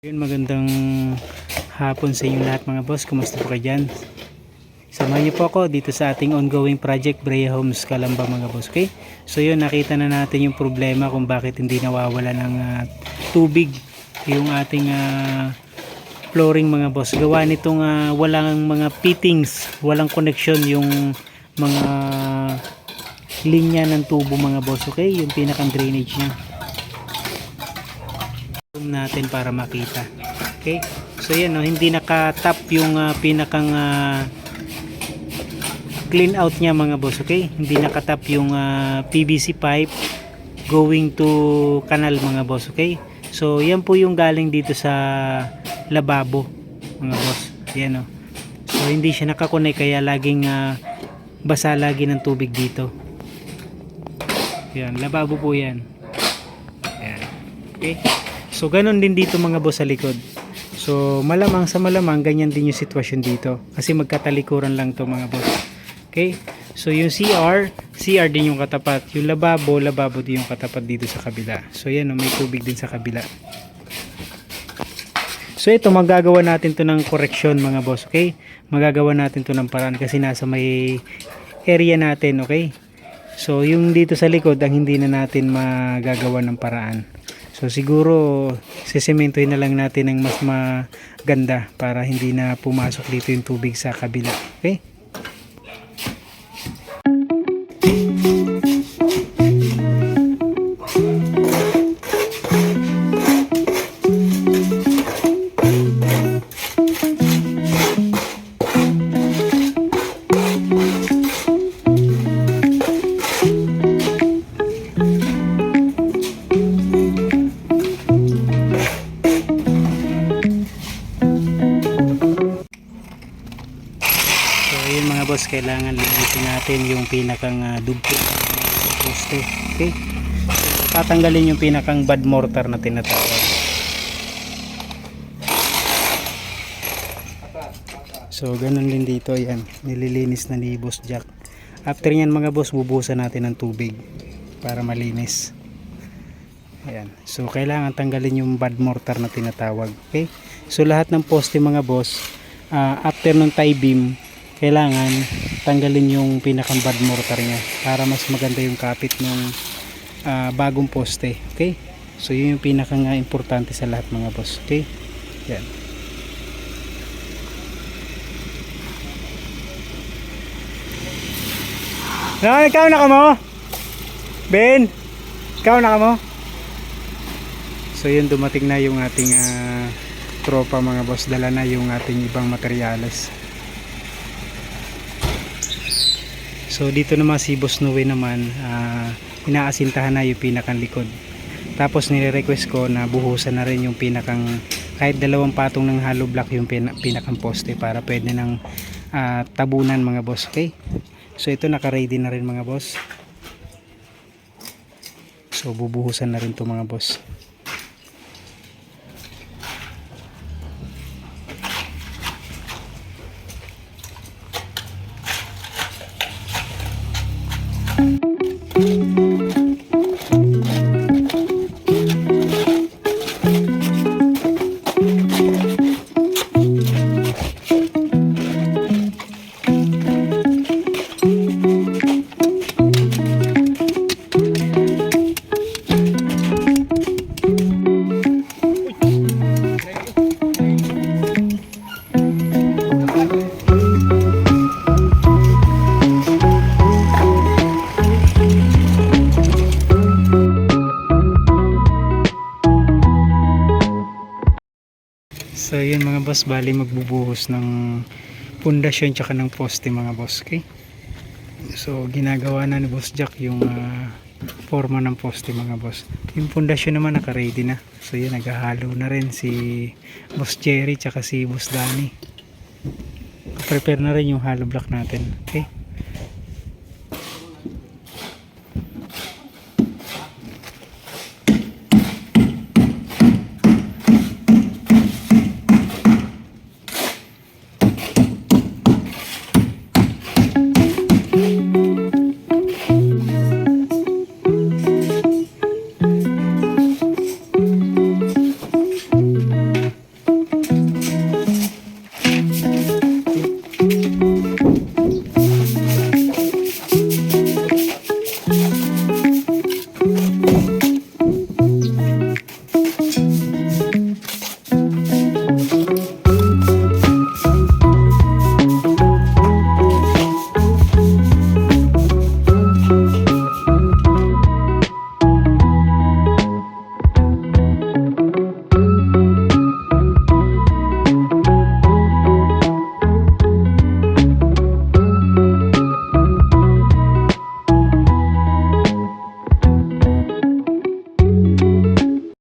Yun, magandang hapon sa inyong lahat mga boss. Kumusta po kayo dyan? Samahan niyo po ako dito sa ating ongoing project Brea Homes Calamba mga boss. Okay? So yun, nakita na natin yung problema kung bakit hindi nawawala ng ah, tubig yung ating ah, flooring mga boss. Gawa nitong ah, walang mga fittings, walang connection yung mga linya ng tubo mga boss. Okay? Yung pinakang drainage niya natin para makita. Okay? So yan no, hindi naka-tap yung ah, pinakang ah, clean out niya mga boss, okay? Hindi naka-tap yung ah, PVC pipe going to canal mga boss, okay? So yan po yung galing dito sa lababo mga boss. Yan no. So hindi siya nakakonect kaya laging ah, basa lagi ng tubig dito. Yan, lababo po yan. Yan. Okay? So, ganun din dito mga boss sa likod. So, malamang sa malamang, ganyan din yung sitwasyon dito. Kasi magkatalikuran lang to mga boss. Okay? So, yung CR, CR din yung katapat. Yung lababo, lababo din yung katapat dito sa kabila. So, yan, may tubig din sa kabila. So, ito, magagawa natin to ng correction mga boss. Okay? Magagawa natin to ng paraan kasi nasa may area natin. Okay? So, yung dito sa likod, ang hindi na natin magagawa ng paraan. So siguro sisementohin na lang natin ng mas maganda para hindi na pumasok dito yung tubig sa kabila. Okay? Kailangan linisin natin yung pinakang uh, dugpo ng poste. Okay? Tatanggalin yung pinakang bad mortar na tinatawag. So ganun din dito yan, nililinis na ni Boss Jack. After yan mga boss, bubusan natin ng tubig para malinis. Ayan. So kailangan tanggalin yung bad mortar na tinatawag. Okay? So lahat ng poste mga boss, ah, after ng tie beam, kailangan tanggalin yung pinakang bad mortar niya para mas maganda yung kapit ng ah, bagong poste. Okay? So yun yung pinakang ah, importante sa lahat mga boss. Okay? Yan. No, ikaw na ka mo? Ben, ikaw na ka mo? So yun dumating na yung ating ah, tropa mga boss. Dala na yung ating ibang materyales. So dito naman si Boss Noe naman ah, inaasintahan na yung pinakang likod. Tapos nire-request ko na buhusan na rin yung pinakang kahit dalawang patong ng hollow block yung pina- pinakang poste para pwede ng ah, tabunan mga boss. Okay? So ito naka-ready na rin mga boss. So bubuhusan na rin to mga boss. Boss, bali magbubuhos ng pundasyon tsaka ng poste mga boss, okay? So ginagawa na ni Boss Jack yung ah, forma ng poste mga boss. Yung pundasyon naman naka-ready na. So yun, naghahalo na rin si Boss Jerry tsaka si Boss Danny. Prepare na rin yung hollow block natin, okay?